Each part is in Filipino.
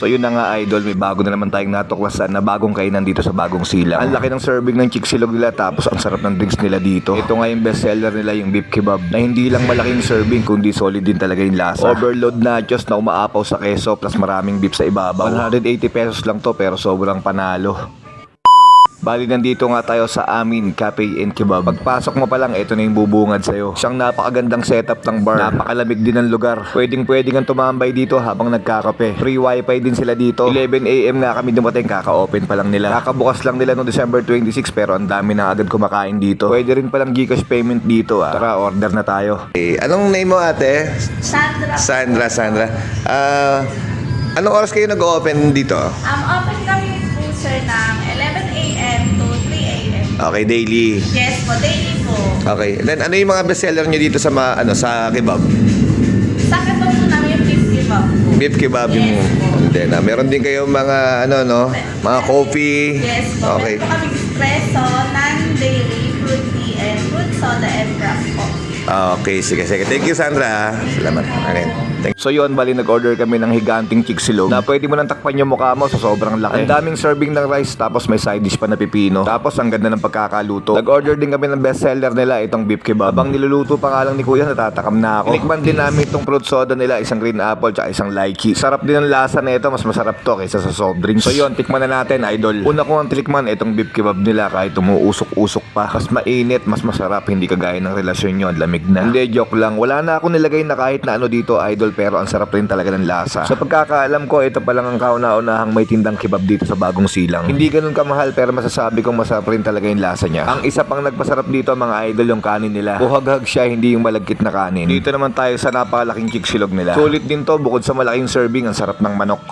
So yun na nga idol, may bago na naman tayong natuklasan na bagong kainan dito sa bagong silang. Ang laki ng serving ng chiksilog nila tapos ang sarap ng drinks nila dito. Ito nga yung bestseller nila yung beef kebab na hindi lang malaking serving kundi solid din talaga yung lasa. Overload nachos na umaapaw sa keso plus maraming beef sa ibabaw. 180 pesos lang to pero sobrang panalo. Bali nandito nga tayo sa amin Cafe and Kebab. Pagpasok mo pa lang, ito na yung bubungad sa'yo. Siyang napakagandang setup ng bar. Napakalamig din ng lugar. Pwedeng pwede kang tumambay dito habang nagkakape. Free wifi din sila dito. 11am nga kami dumating, kaka-open pa lang nila. Kakabukas lang nila no December 26 pero ang dami na agad kumakain dito. Pwede rin palang Gcash payment dito ah. Tara, order na tayo. Eh, anong name mo ate? Sandra. Sandra, Sandra. Ah, anong oras kayo nag-open dito? Um, open Okay, daily. Yes po, daily po. Okay. Then ano yung mga bestseller nyo dito sa ma, ano sa kebab? Sa kebab po namin yung beef kebab po. Beef kebab yung Yes po. Then, ah, meron din kayong mga ano no, mga coffee. Yes po. Okay. Meron po kami espresso, Okay, sige, sige. Thank you, Sandra. Salamat. Okay. Thank So yun, bali nag-order kami ng higanting chiksilog na pwede mo nang takpan yung mukha mo sa sobrang laki. Ang daming serving ng rice tapos may side dish pa na pipino. Tapos ang ganda ng pagkakaluto. Nag-order din kami ng bestseller nila itong beef kebab. Habang niluluto pa nga lang ni Kuya, natatakam na ako. Inikman din namin itong fruit soda nila, isang green apple tsaka isang lychee. Sarap din ang lasa na ito, mas masarap to kaysa sa soft drinks. So yun, tikman na natin, idol. Una ko ang tinikman itong beef kebab nila kahit umuusok-usok pa. Mas mainit, mas masarap, hindi kagaya ng relasyon nyo, ang lamig na. Hindi, joke lang. Wala na ako nilagay na kahit na ano dito, idol, pero ang sarap rin talaga ng lasa. Sa pagkakaalam ko, ito pa lang ang kauna-unahang may tindang kebab dito sa bagong silang. Hindi ganun kamahal, pero masasabi kong masarap rin talaga yung lasa niya. Ang isa pang nagpasarap dito, mga idol, yung kanin nila. Buhaghag siya, hindi yung malagkit na kanin. Dito naman tayo sa napakalaking chiksilog nila. Sulit din to, bukod sa malaking serving, ang sarap ng manok.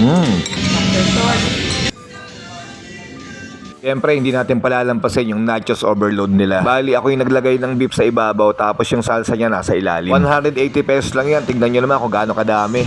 Mmm. Siyempre, hindi natin palalampasin yung nachos overload nila. Bali, ako yung naglagay ng beef sa ibabaw tapos yung salsa niya nasa ilalim. 180 pesos lang yan. Tignan nyo naman kung gaano kadami.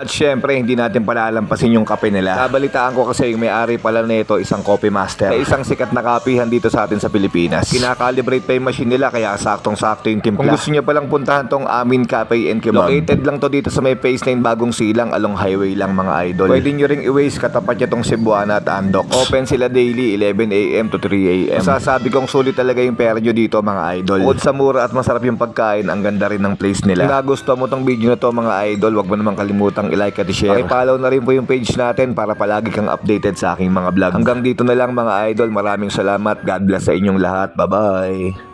At syempre, hindi natin palalampasin yung kape nila. Nabalitaan ko kasi yung may-ari pala nito isang coffee master. Na isang sikat na kapihan dito sa atin sa Pilipinas. Kinakalibrate pa yung machine nila kaya saktong-sakto yung timpla. Kung gusto nyo palang puntahan tong Amin Cafe and Kebab. Located lang to dito sa may phase 9 Bagong Silang along highway lang mga idol. Pwede nyo ring i-waste katapat nyo tong Cebuana at Andox. Open sila daily 11am to 3am. Masasabi kong sulit talaga yung pera nyo dito mga idol. Bukod sa mura at masarap yung pagkain, ang ganda rin ng place nila. Kung nagustuhan mo tong video na to mga idol, wag mo namang kalimutang i-like at i-share. I-follow na rin po yung page natin para palagi kang updated sa aking mga vlog. Hanggang dito na lang mga idol. Maraming salamat. God bless sa inyong lahat. Bye-bye.